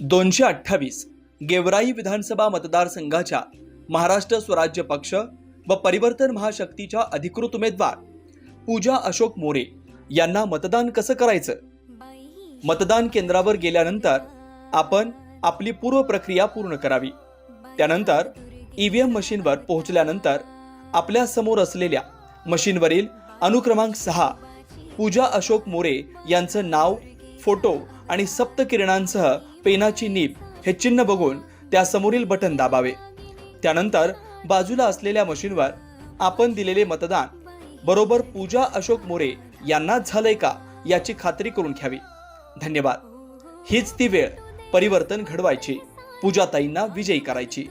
दोनशे अठ्ठावीस गेवराई विधानसभा मतदारसंघाच्या महाराष्ट्र स्वराज्य पक्ष व परिवर्तन महाशक्तीच्या अधिकृत उमेदवार पूजा अशोक मोरे यांना मतदान कसं करायचं? मतदान केंद्रावर गेल्यानंतर आपण आपली पूर्व प्रक्रिया पूर्ण करावी. त्यानंतर ईव्हीएम मशीनवर पोहोचल्यानंतर आपल्यासमोर असलेल्या मशीनवरील अनुक्रमांक सहा पूजा अशोक मोरे यांचं नाव फोटो आणि सप्तकिरणांसह पेनाची नीब हे चिन्ह बघून त्यासमोरील बटन दाबावे. त्यानंतर बाजूला असलेल्या मशीनवर आपण दिलेले मतदान बरोबर पूजा अशोक मोरे यांनाच झालंय का याची खात्री करून घ्यावी. धन्यवाद. हीच ती वेळ परिवर्तन घडवायची. पूजाताईंना विजयी करायची.